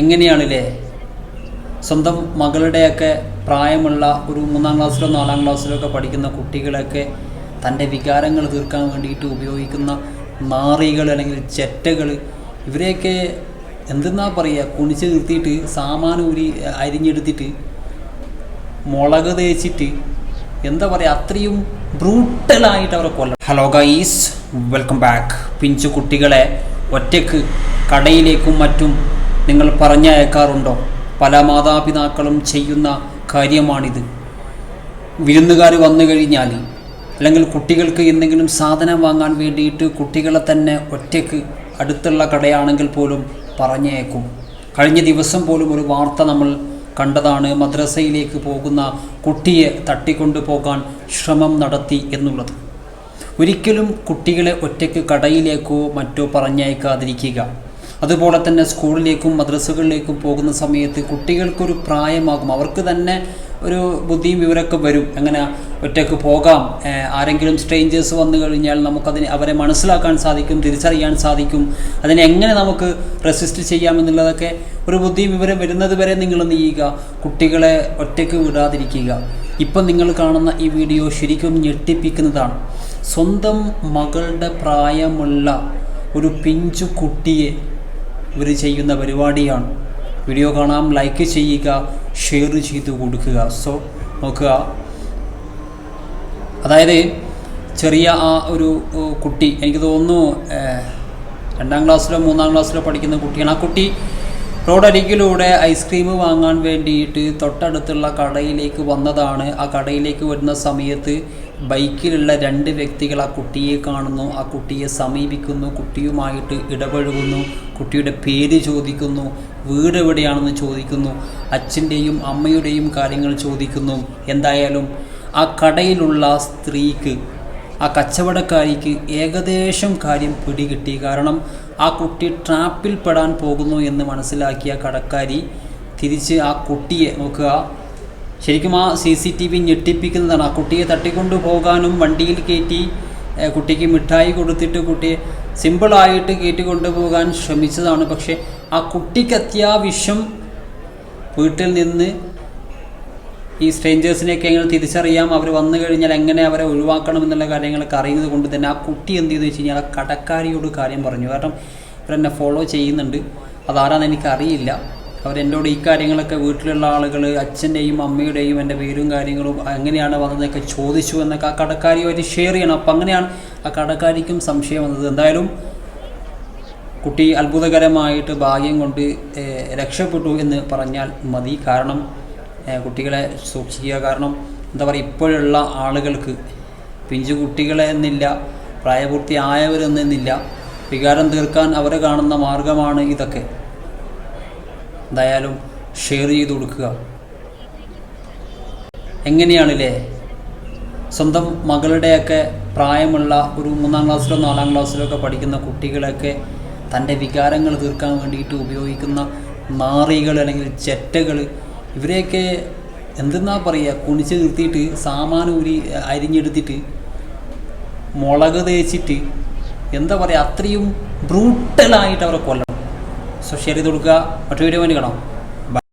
എങ്ങനെയാണില്ലേ? സ്വന്തം മകളുടെയൊക്കെ പ്രായമുള്ള ഒരു മൂന്നാം ക്ലാസ്സിലോ നാലാം ക്ലാസ്സിലോ ഒക്കെ പഠിക്കുന്ന കുട്ടികളൊക്കെ തന്റെ വികാരങ്ങൾ തീർക്കാൻ വേണ്ടിയിട്ട് ഉപയോഗിക്കുന്ന നാറികൾ അല്ലെങ്കിൽ ചെറ്റകൾ ഇവരെയൊക്കെ എന്തെന്നാ പറയുക കുണിച്ച് നിർത്തിയിട്ട് സാമാനൂരി അരിഞ്ഞെടുത്തിട്ട് മുളക് തേച്ചിട്ട് എന്താ പറയുക അത്രയും ബ്രൂട്ടലായിട്ട് അവരെ കൊല്ലം ഹലോ ഗൈസ് വെൽക്കം ബാക്ക്. പിഞ്ചു കുട്ടികളെ ഒറ്റയ്ക്ക് കടയിലേക്കും മറ്റും നിങ്ങൾ പറഞ്ഞയക്കാറുണ്ടോ? പല മാതാപിതാക്കളും ചെയ്യുന്ന കാര്യമാണിത്. വിരുന്നുകാർ വന്നു കഴിഞ്ഞാൽ അല്ലെങ്കിൽ കുട്ടികൾക്ക് എന്തെങ്കിലും സാധനം വാങ്ങാൻ വേണ്ടിയിട്ട് കുട്ടികളെ തന്നെ ഒറ്റയ്ക്ക് അടുത്തുള്ള കടയാണെങ്കിൽ പോലും പറഞ്ഞേക്കും കഴിഞ്ഞ ദിവസം പോലും ഒരു വാർത്ത നമ്മൾ കണ്ടതാണ് മദ്രസയിലേക്ക് പോകുന്ന കുട്ടിയെ തട്ടിക്കൊണ്ടു പോകാൻ ശ്രമം നടത്തി എന്നുള്ളത്. ഒരിക്കലും കുട്ടികളെ ഒറ്റയ്ക്ക് കടയിലേക്കോ മറ്റോ പറഞ്ഞയക്കാതിരിക്കുക. അതുപോലെ തന്നെ സ്കൂളിലേക്കും മദ്രസകളിലേക്കും പോകുന്ന സമയത്ത് കുട്ടികൾക്കൊരു പ്രായമാകും. അവർക്ക് തന്നെ ഒരു ബുദ്ധിയും വിവരമൊക്കെ വരും. അങ്ങനെ ഒറ്റയ്ക്ക് പോകാം ആരെങ്കിലും സ്ട്രേഞ്ചേഴ്സ് വന്നു കഴിഞ്ഞാൽ നമുക്കതിന് അവരെ മനസ്സിലാക്കാൻ സാധിക്കും തിരിച്ചറിയാൻ സാധിക്കും. അതിനെ എങ്ങനെ നമുക്ക് റെസിസ്റ്റ് ചെയ്യാം എന്നുള്ളതൊക്കെ ഒരു ബുദ്ധി വിവരം വരുന്നത് വരെ നിങ്ങൾ നീയുക കുട്ടികളെ ഒറ്റയ്ക്ക് വിടാതിരിക്കുക. ഇപ്പം നിങ്ങൾ കാണുന്ന ഈ വീഡിയോ ശരിക്കും ഞെട്ടിപ്പിക്കുന്നതാണ്. സ്വന്തം മകളുടെ പ്രായമുള്ള ഒരു പിഞ്ചു കുട്ടിയെ ഇവർ ചെയ്യുന്ന പരിപാടിയാണ്. വീഡിയോ കാണാം ലൈക്ക് ചെയ്യുക ഷെയർ ചെയ്ത് കൊടുക്കുക. സോ നോക്കുക. അതായത് ചെറിയ ആ ഒരു കുട്ടി എനിക്ക് തോന്നുന്നു രണ്ടാം ക്ലാസ്സിലോ മൂന്നാം ക്ലാസ്സിലോ പഠിക്കുന്ന കുട്ടിയാണ്. ആ കുട്ടി റോഡരികിലൂടെ ഐസ്ക്രീം വാങ്ങാൻ വേണ്ടിയിട്ട് തൊട്ടടുത്തുള്ള കടയിലേക്ക് വന്നതാണ്. ആ കടയിലേക്ക് വരുന്ന സമയത്ത് ബൈക്കിലുള്ള രണ്ട് വ്യക്തികൾ ആ കുട്ടിയെ കാണുന്നു. ആ കുട്ടിയെ സമീപിക്കുന്നു. കുട്ടിയുമായിട്ട് ഇടപഴകുന്നു. കുട്ടിയുടെ പേര് ചോദിക്കുന്നു. വീട് എവിടെയാണെന്ന് ചോദിക്കുന്നു. അച്ഛന്റെയും അമ്മയുടെയും കാര്യങ്ങൾ ചോദിക്കുന്നു. എന്തായാലും ആ കടയിലുള്ള സ്ത്രീക്ക് ആ കച്ചവടക്കാരിക്ക് ഏകദേശം കാര്യം പിടികിട്ടി. കാരണം ആ കുട്ടി ട്രാപ്പിൽ പെടാൻ പോകുന്നു എന്ന് മനസ്സിലാക്കിയ കടക്കാരി തിരിച്ച് ആ കുട്ടിയെ നോക്കുക. ശരിക്കും ആ സി സി ടി വി ഞെട്ടിപ്പിക്കുന്നതാണ്. ആ കുട്ടിയെ തട്ടിക്കൊണ്ടു പോകാനും വണ്ടിയിൽ കയറ്റി കുട്ടിക്ക് മിഠായി കൊടുത്തിട്ട് കുട്ടിയെ സിമ്പിളായിട്ട് കയറ്റി കൊണ്ടുപോകാൻ ശ്രമിച്ചതാണ്. പക്ഷേ ആ കുട്ടിക്ക് അത്യാവശ്യം വീട്ടിൽ നിന്ന് ഈ സ്ട്രേഞ്ചേഴ്സിനെയൊക്കെ എങ്ങനെ തിരിച്ചറിയാം? അവർ വന്നു കഴിഞ്ഞാൽ എങ്ങനെ അവരെ ഒഴിവാക്കണം എന്നുള്ള കാര്യങ്ങളൊക്കെ അറിയുന്നത് കൊണ്ട് തന്നെ ആ കുട്ടി എന്ത് ചെയ്തു വെച്ച് കഴിഞ്ഞാൽ ആ കടക്കാരിയോട് കാര്യം പറഞ്ഞു. കാരണം ഇവരെന്നെ ഫോളോ ചെയ്യുന്നുണ്ട്. അതാരാന്ന് എനിക്കറിയില്ല. അവരെന്നോട് ഈ കാര്യങ്ങളൊക്കെ വീട്ടിലുള്ള ആളുകൾ അച്ഛന്റെയും അമ്മയുടെയും എന്റെ പേരും കാര്യങ്ങളും എങ്ങനെയാണ് വന്നതെന്നൊക്കെ ചോദിച്ചു എന്നൊക്കെ ആ കടക്കാരിയുമായിട്ട് ഷെയർ ചെയ്യണം. അപ്പം അങ്ങനെയാണ് ആ കടക്കാരിക്കും സംശയം വന്നത്. എന്തായാലും കുട്ടി അത്ഭുതകരമായിട്ട് ഭാഗ്യം കൊണ്ട് രക്ഷപ്പെട്ടു എന്ന് പറഞ്ഞാൽ മതി. കാരണം കുട്ടികളെ സൂക്ഷിക്കുക. കാരണം എന്താ പറയുക ഇപ്പോഴുള്ള ആളുകൾക്ക് പിഞ്ചു കുട്ടികളെ എന്നില്ല പ്രായപൂർത്തി പ്രായപൂർത്തിയായവരെന്നില്ല വികാരം തീർക്കാൻ അവർ കാണുന്ന മാർഗമാണ് ഇതൊക്കെ. എന്തായാലും ഷെയർ ചെയ്ത് കൊടുക്കുക. എങ്ങനെയാണില്ലേ? സ്വന്തം മകളുടെയൊക്കെ പ്രായമുള്ള ഒരു മൂന്നാം ക്ലാസ്സിലോ നാലാം ക്ലാസ്സിലോ ഒക്കെ പഠിക്കുന്ന കുട്ടികളൊക്കെ തന്റെ വികാരങ്ങൾ തീർക്കാൻ വേണ്ടിയിട്ട് ഉപയോഗിക്കുന്ന നാറികൾ അല്ലെങ്കിൽ ചെറ്റകൾ ഇവരെയൊക്കെ എന്തെന്നാ പറയുക കുണിച്ച് നിർത്തിയിട്ട് സാമാനൂരി അരിഞ്ഞെടുത്തിട്ട് മുളക് തേച്ചിട്ട് എന്താ പറയുക അത്രയും ബ്രൂട്ടലായിട്ട് അവരെ കൊല്ലണം. സോ ഷെയർ ചെയ്ത് കൊടുക്കുക. മറ്റൊരു വീഡിയോ വേണ്ടി കാണാം.